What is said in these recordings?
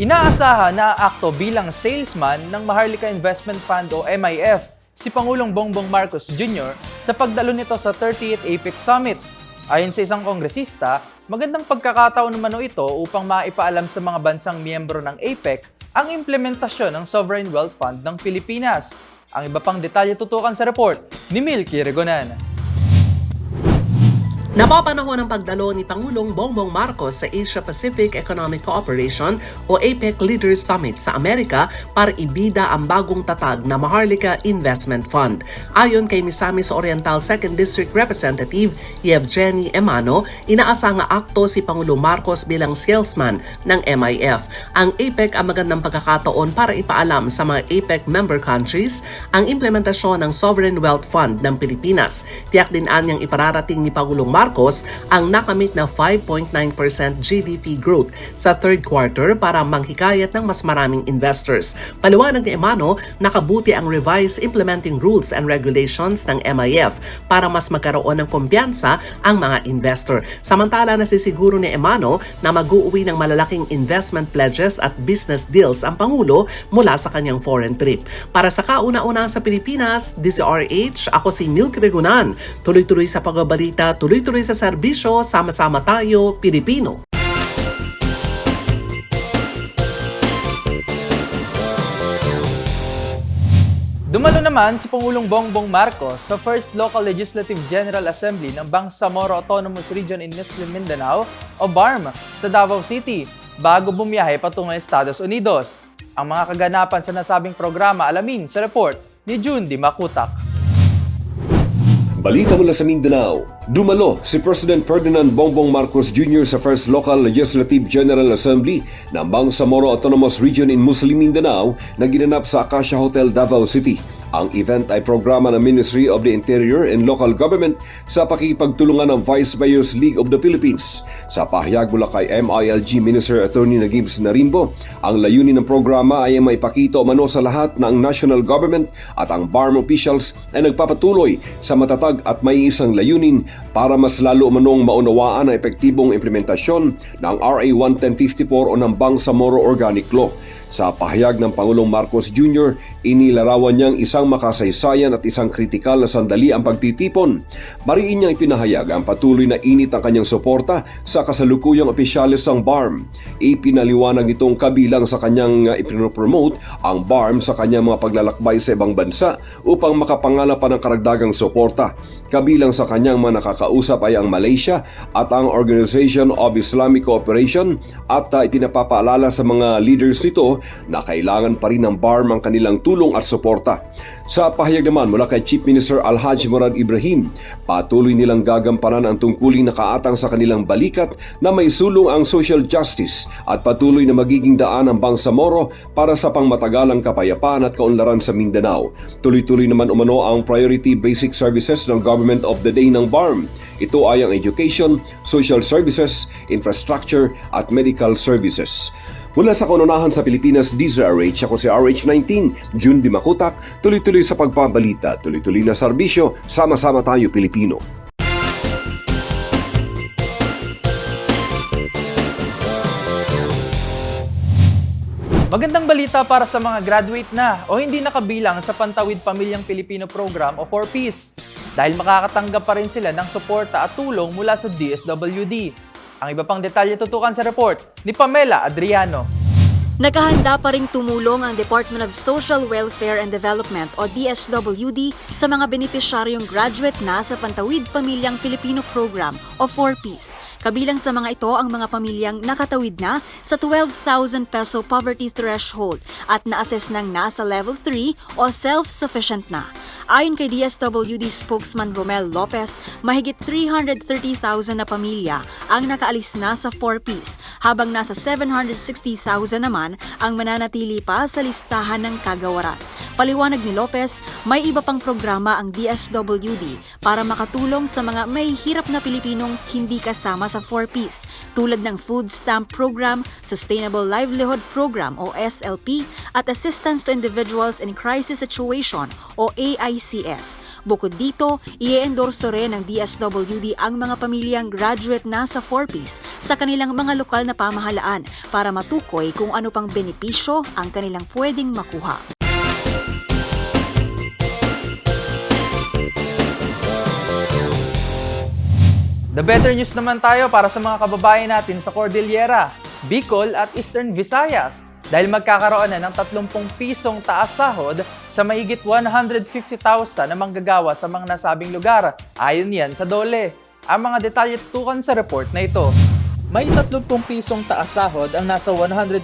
Inaasahan na akto bilang salesman ng Maharlika Investment Fund o MIF si Pangulong Bongbong Marcos Jr. sa pagdalo nito sa 38th APEC Summit. Ayon sa isang kongresista, magandang pagkakataon naman ito upang maipaalam sa mga bansang miyembro ng APEC ang implementasyon ng Sovereign Wealth Fund ng Pilipinas. Ang iba pang detalye tutukan sa report ni Milky Regonan. Napapanahon ang pagdalo ni Pangulong Bongbong Marcos sa Asia-Pacific Economic Cooperation o APEC Leaders Summit sa Amerika para ibida ang bagong tatag na Maharlika Investment Fund. Ayon kay Misamis Oriental 2nd District Representative Yevgeny Emano, inaasang akto si Pangulong Marcos bilang salesman ng MIF. Ang APEC ang magandang pagkakataon para ipaalam sa mga APEC member countries ang implementasyon ng Sovereign Wealth Fund ng Pilipinas. Tiyak din anyang ipararating ni Pangulong Marcos ang nakamit na 5.9% GDP growth sa third quarter para manghikayat ng mas maraming investors. Paliwanag ni Emano, nakabuti ang revised implementing rules and regulations ng MIF para mas magkaroon ng kumpiyansa ang mga investor. Samantala nasisiguro ni Emano na mag-uuwi ng malalaking investment pledges at business deals ang Pangulo mula sa kanyang foreign trip. Para sa kauna-una sa Pilipinas, DZRH, ako si Milk Regunan. Tuloy-tuloy sa pagbabalita, tuloy-tuloy sa serbisyo, sama-sama tayo, Pilipino. Dumalo naman si Pangulong Bongbong Marcos sa First Local Legislative General Assembly ng Bangsamoro Autonomous Region in Muslim Mindanao o BARM sa Davao City bago bumiyahe patungo ng Estados Unidos. Ang mga kaganapan sa nasabing programa alamin sa report ni June Di Makutak. Balita mula sa Mindanao, dumalo si President Ferdinand Bongbong Marcos Jr. sa First Local Legislative General Assembly ng Bangsamoro Autonomous Region in Muslim Mindanao na ginanap sa Acacia Hotel, Davao City. Ang event ay programa ng Ministry of the Interior and Local Government sa pakipagtulungan ng Vice Mayors League of the Philippines. Sa pahayag mula kay MILG Minister Attorney Nagibs Narimbo, ang layunin ng programa ay maipakita umano sa lahat ng national government at ang BARM officials ay nagpapatuloy sa matatag at may isang layunin para mas lalo umanong maunawaan ang epektibong implementasyon ng RA 1154 o ng Bangsamoro Organic Law. Sa pahayag ng Pangulong Marcos Jr., inilarawan niyang isang makasaysayan at isang kritikal na sandali ang pagtitipon. Mariin niyang ipinahayag ang patuloy na init ang kanyang suporta sa kasalukuyang opisyalis ng BARM. Ipinaliwanag nitong kabilang sa kanyang uh, ipinopromote ang BARM sa kanyang mga paglalakbay sa ibang bansa upang makapangalap pa ng karagdagang suporta. Kabilang sa kanyang mga nakakausap ay ang Malaysia at ang Organization of Islamic Cooperation at uh, ipinapapaalala sa mga leaders nito na kailangan pa rin ng BARM ang kanilang tulong at suporta. Sa pahayag naman mula kay Chief Minister Alhaj Murad Ibrahim, patuloy nilang gagampanan ang tungkuling nakaatang sa kanilang balikat na may sulong ang social justice at patuloy na magiging daan ang Bangsamoro para sa pangmatagalang kapayapaan at kaunlaran sa Mindanao. Tuloy-tuloy naman umano ang priority basic services ng Government of the Day ng BARM. Ito ay ang education, social services, infrastructure at medical services. Mula sa kanunahan sa Pilipinas, DZRH ako si RH19, June Di Makutak, tuloy-tuloy sa pagpabalita, tuloy-tuloy na serbisyo, sama-sama tayo Pilipino. Magandang balita para sa mga graduate na o hindi nakabilang sa Pantawid Pamilyang Pilipino Program o 4Ps dahil makakatanggap pa rin sila ng suporta at tulong mula sa DSWD. Ang iba pang detalye tutukan sa report ni Pamela Adriano. Nakahanda pa ring tumulong ang Department of Social Welfare and Development o DSWD sa mga benepisyaryong graduate na sa Pantawid Pamilyang Pilipino Program o 4Ps. Kabilang sa mga ito ang mga pamilyang nakatawid na sa 12,000 peso poverty threshold at na-assess ng nasa level 3 o self-sufficient na. Ayon kay DSWD spokesman Romel Lopez, mahigit 330,000 na pamilya ang nakaalis na sa 4Ps habang nasa 760,000 naman ang mananatili pa sa listahan ng kagawaran. Paliwanag ni Lopez, may iba pang programa ang DSWD para makatulong sa mga may hirap na Pilipinong hindi kasama sa 4Ps tulad ng Food Stamp Program, Sustainable Livelihood Program o SLP at Assistance to Individuals in Crisis Situation o AICS. Bukod dito, i-endorso rin ng DSWD ang mga pamilyang graduate na sa 4Ps sa kanilang mga lokal na pamahalaan para matukoy kung ano pang benepisyo ang kanilang pwedeng makuha. The better news naman tayo para sa mga kababayan natin sa Cordillera, Bicol at Eastern Visayas dahil magkakaroon na ng 30 pisong taas sahod sa mahigit 150,000 na manggagawa sa mga nasabing lugar. Ayon yan sa DOLE. Ang mga detalye tutukan sa report na ito. May 30 pisong taas sahod ang nasa 150,000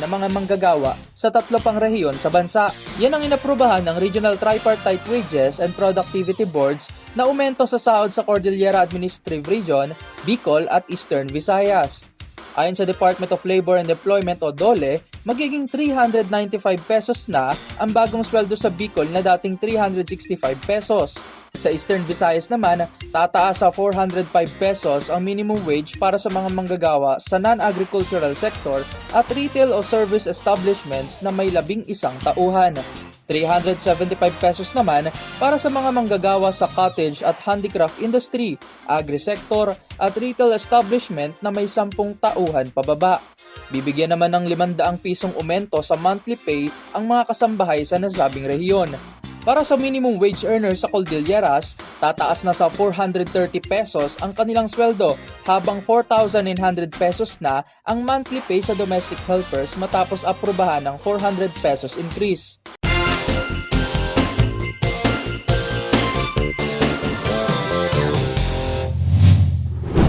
na mga manggagawa sa tatlo pang rehiyon sa bansa. Yan ang inaprubahan ng Regional Tripartite Wages and Productivity Boards na umento sa sahod sa Cordillera Administrative Region, Bicol at Eastern Visayas. Ayon sa Department of Labor and Employment o DOLE, magiging 395 pesos na ang bagong sweldo sa Bicol na dating 365 pesos. Sa Eastern Visayas naman, tataas sa 405 pesos ang minimum wage para sa mga manggagawa sa non-agricultural sector at retail o service establishments na may labing isang tauhan. 375 pesos naman para sa mga manggagawa sa cottage at handicraft industry, agri-sector at retail establishment na may 10 tauhan pababa. Bibigyan naman ng 500 pisong umento sa monthly pay ang mga kasambahay sa nasabing rehiyon. Para sa minimum wage earner sa Cordilleras, tataas na sa 430 pesos ang kanilang sweldo habang 4,900 pesos na ang monthly pay sa domestic helpers matapos aprubahan ng 400 pesos increase.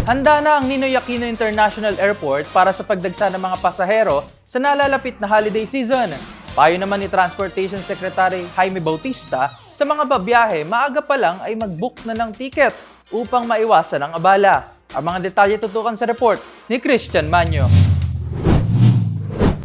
Handa na ang Ninoy Aquino International Airport para sa pagdagsa ng mga pasahero sa nalalapit na holiday season. Payo naman ni Transportation Secretary Jaime Bautista sa mga babiyahe maaga pa lang ay mag-book na ng ticket upang maiwasan ang abala. Ang mga detalye tutukan sa report ni Christian Manyo.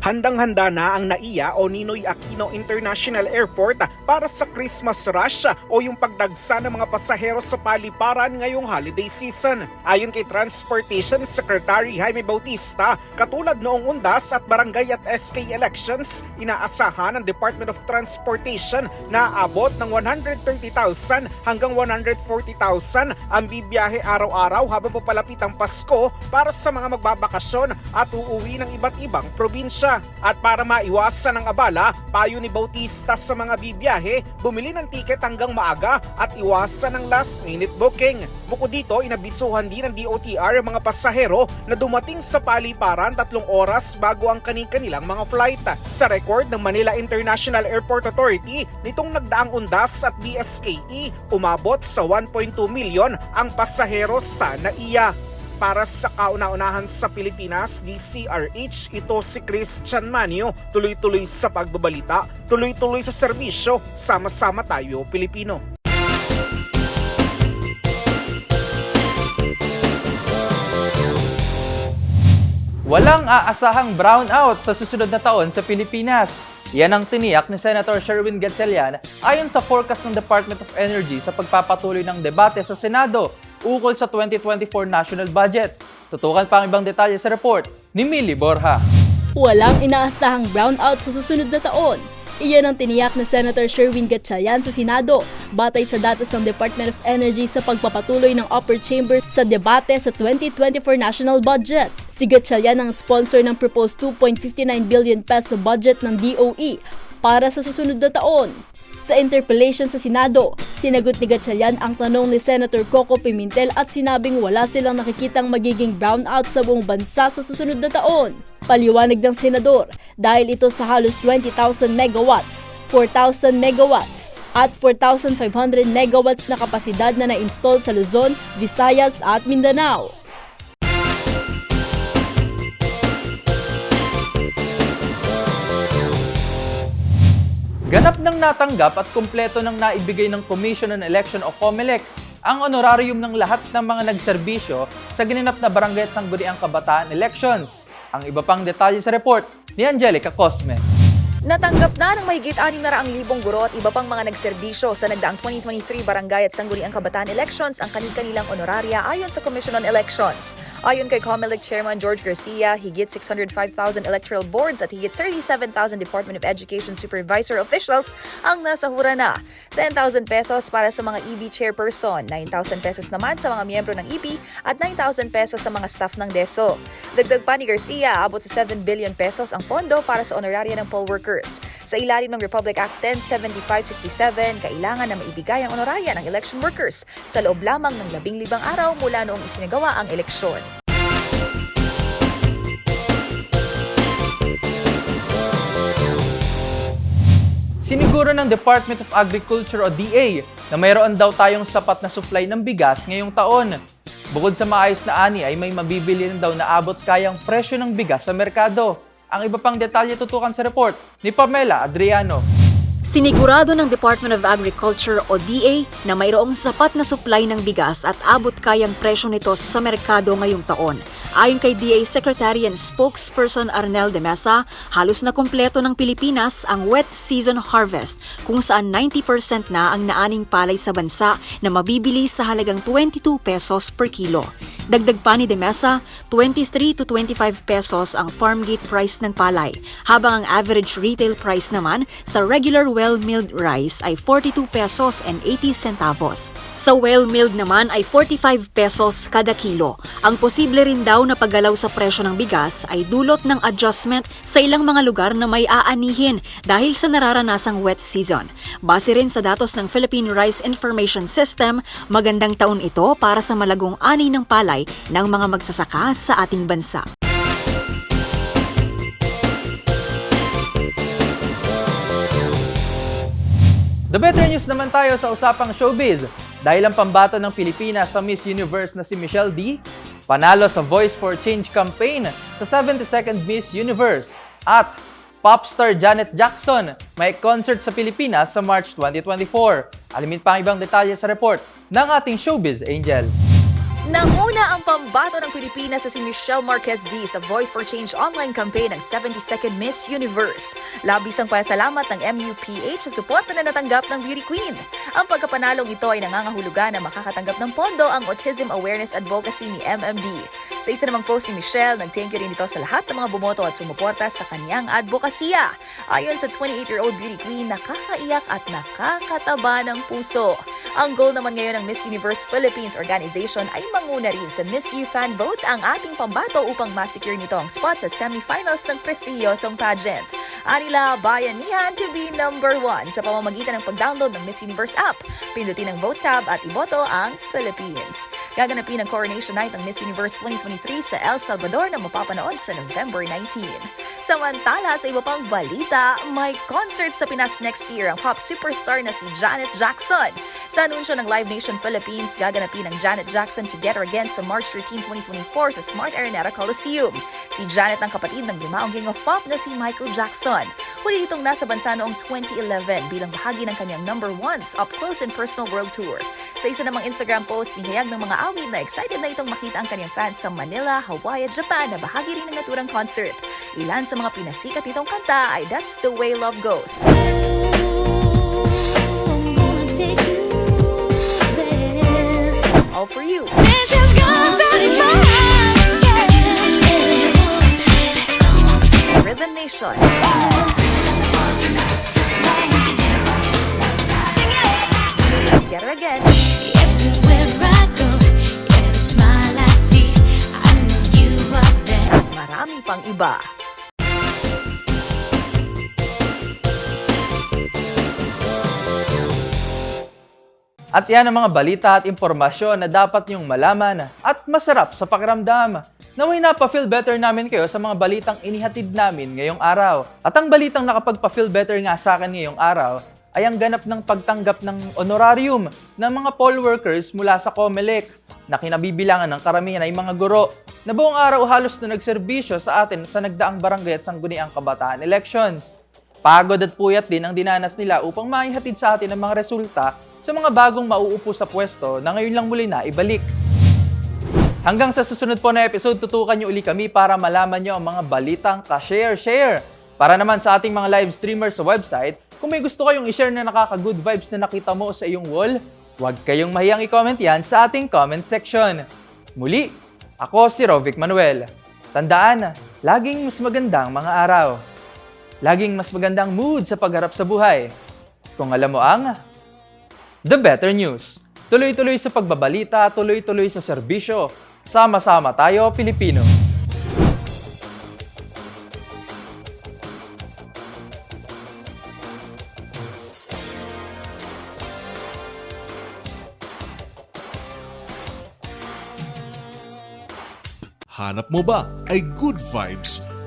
Handang-handa na ang NAIA o Ninoy Aquino International Airport para sa Christmas rush o yung pagdagsa ng mga pasahero sa paliparan ngayong holiday season. Ayon kay Transportation Secretary Jaime Bautista, katulad noong undas at barangay at SK elections, inaasahan ng Department of Transportation na abot ng 130,000 hanggang 140,000 ang bibiyahe araw-araw habang papalapit ang Pasko para sa mga magbabakasyon at uuwi ng iba't ibang probinsya. At para maiwasan ang abala, payo ni Bautista sa mga bibiyahe, bumili ng tiket hanggang maaga at iwasan ang last minute booking. Bukod dito, inabisuhan din ng DOTR ang mga pasahero na dumating sa paliparan tatlong oras bago ang kani-kanilang mga flight. Sa record ng Manila International Airport Authority, nitong nagdaang undas at DSKE, umabot sa 1.2 milyon ang pasahero sa NAIA. Para sa kauna-unahan sa Pilipinas, DCRH, ito si Christian Manio, tuloy-tuloy sa pagbabalita, tuloy-tuloy sa serbisyo, sama-sama tayo Pilipino. Walang aasahang brownout sa susunod na taon sa Pilipinas. Yan ang tiniyak ni Senator Sherwin Gatchalian ayon sa forecast ng Department of Energy sa pagpapatuloy ng debate sa Senado ukol sa 2024 national budget. Tutukan pa ang ibang detalye sa report ni Millie Borja. walang inaasahang brownout sa susunod na taon. Iyan ang tiniyak ni Senator Sherwin Gatchalian sa Senado batay sa datos ng Department of Energy sa pagpapatuloy ng upper chamber sa debate sa 2024 national budget. Si Gatchalian ang sponsor ng proposed 2.59 billion peso budget ng DOE para sa susunod na taon. Sa interpellation sa Senado, sinagot ni Gatchalian ang tanong ni Senator Coco Pimentel at sinabing wala silang nakikitang magiging brownout sa buong bansa sa susunod na taon. Paliwanag ng senador dahil ito sa halos 20,000 megawatts, 4,000 megawatts at 4,500 megawatts na kapasidad na na-install sa Luzon, Visayas at Mindanao. Ganap ng natanggap at kumpleto ng naibigay ng Commission on Election o COMELEC ang honorarium ng lahat ng mga nagserbisyo sa ginanap na Barangay at Sangguniang Kabataan Elections. Ang iba pang detalye sa report ni Angelica Cosme. Natanggap na ng mahigit 600,000 guro at iba pang mga nagserbisyo sa nagdaang 2023 Barangay at Sangguniang Kabataan Elections ang kanilang honoraria ayon sa Commission on Elections. Ayon kay COMELEC Chairman George Garcia, higit 605,000 electoral boards at higit 37,000 Department of Education supervisor officials ang nasa na. 10,000 pesos para sa mga EB chairperson, 9,000 pesos naman sa mga miyembro ng EB at 9,000 pesos sa mga staff ng DESO. Dagdag pa ni Garcia, abot sa 7 billion pesos ang pondo para sa honoraria ng poll workers. Sa ilalim ng Republic Act 107567, kailangan na maibigay ang honoraria ng election workers sa loob lamang ng labing libang araw mula noong isinagawa ang eleksyon. Siniguro ng Department of Agriculture o DA na mayroon daw tayong sapat na supply ng bigas ngayong taon. Bukod sa maayos na ani ay may mabibili rin daw na abot kayang presyo ng bigas sa merkado. Ang iba pang detalye tutukan sa report ni Pamela Adriano. Sinigurado ng Department of Agriculture o DA na mayroong sapat na supply ng bigas at abot kayang presyo nito sa merkado ngayong taon. Ayon kay DA Secretary and Spokesperson Arnel de Mesa, halos na kumpleto ng Pilipinas ang wet season harvest kung saan 90% na ang naaning palay sa bansa na mabibili sa halagang 22 pesos per kilo. Dagdag pa ni De Mesa, 23 to 25 pesos ang farm gate price ng palay, habang ang average retail price naman sa regular well-milled rice ay 42 pesos and 80 centavos. Sa well-milled naman ay 45 pesos kada kilo. Ang posible rin daw na paggalaw sa presyo ng bigas ay dulot ng adjustment sa ilang mga lugar na may aanihin dahil sa nararanasang wet season. Base rin sa datos ng Philippine Rice Information System, magandang taon ito para sa malagong ani ng palay ng mga magsasaka sa ating bansa. The better news naman tayo sa usapang showbiz dahil ang pambato ng Pilipinas sa Miss Universe na si Michelle D, panalo sa Voice for Change campaign sa 72nd Miss Universe at popstar Janet Jackson may concert sa Pilipinas sa March 2024. Alamin pa ang ibang detalye sa report ng ating showbiz angel. Nanguna ang pambato ng Pilipinas sa si Michelle Marquez D sa Voice for Change online campaign ng 72nd Miss Universe. Labis ang pasalamat ng MUPH sa suporta na natanggap ng Beauty Queen. Ang pagkapanalong ito ay nangangahulugan na makakatanggap ng pondo ang Autism Awareness Advocacy ni MMD. Sa isa namang post ni Michelle, nag-thank you rin ito sa lahat ng mga bumoto at sumuporta sa kanyang advokasya. Ayon sa 28-year-old Beauty Queen, nakakaiyak at nakakataba ng puso. Ang goal naman ngayon ng Miss Universe Philippines Organization ay manguna rin sa Miss U Fan Vote ang ating pambato upang masecure nito ang spot sa semifinals ng prestihiyosong pageant. Anila bayanihan to be number one sa pamamagitan ng pag-download ng Miss Universe app. Pindutin ang Vote tab at iboto ang Philippines. Gaganapin ang Coronation Night ng Miss Universe 2023 sa El Salvador na mapapanood sa November 19. Samantala, sa iba pang balita, may concert sa Pinas next year ang pop superstar na si Janet Jackson. Sa anunsyo ng Live Nation Philippines, gaganapin ang Janet Jackson Together Again sa March 13, 2024 sa Smart Araneta Coliseum. Si Janet ang kapatid ng limaong king of pop na si Michael Jackson. Huli itong nasa bansa noong 2011 bilang bahagi ng kanyang number ones Up Close and Personal World Tour. Sa isa namang Instagram post, nihayag ng mga awit na excited na itong makita ang kanyang fans sa Manila, Hawaii at Japan na bahagi rin ng naturang concert. Ilan sa mga pinasikat nitong kanta ay That's the Way Love Goes. All for you. Station. Together again. Everywhere I go, every smile I see, I know you are there. Marami pang iba. At yan ang mga balita at impormasyon na dapat niyong malaman at masarap sa pakiramdam. Naway nappa-feel better namin kayo sa mga balitang inihatid namin ngayong araw. At ang balitang nakapagpa-feel better nga sa akin ngayong araw ay ang ganap ng pagtanggap ng honorarium ng mga poll workers mula sa COMELEC na kinabibilangan ng karamihan ay mga guro na buong araw halos na nagserbisyo sa atin sa nagdaang barangay at sangguniang kabataan elections. Pagod at puyat din ang dinanas nila upang maihatid sa atin ang mga resulta sa mga bagong mauupo sa pwesto na ngayon lang muli na ibalik. Hanggang sa susunod po na episode, tutukan niyo uli kami para malaman niyo ang mga balitang ka-share-share. Para naman sa ating mga live streamers sa website, kung may gusto kayong i-share na nakaka-good vibes na nakita mo sa iyong wall, huwag kayong mahiyang i-comment yan sa ating comment section. Muli, ako si Rovic Manuel. Tandaan, laging mas magandang mga araw. Laging mas magandang mood sa pagharap sa buhay. Kung alam mo ang The Better News. Tuloy-tuloy sa pagbabalita, tuloy-tuloy sa serbisyo. Sama-sama tayo, Pilipino. Hanap mo ba ay good vibes